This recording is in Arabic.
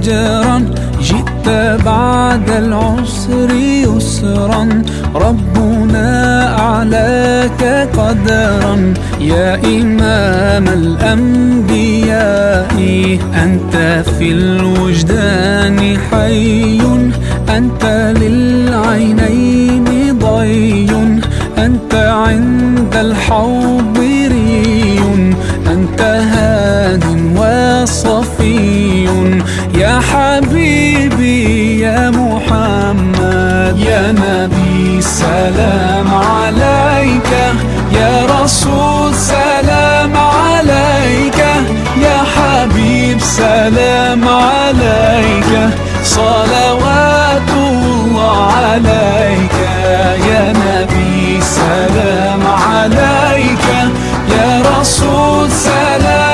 أجرا جئت بعد العسر يسرا. ربنا أعلاك قدرا. يا إمام الأنبياء أنت في الوجدان حي. أنت للعينين ضي. أنت عند الحوض ري. أنت هاد وصفي يا حبيبي يا محمد يا نبي سلام عليك. يا رسول سلام عليك. يا حبيب سلام عليك. صلاة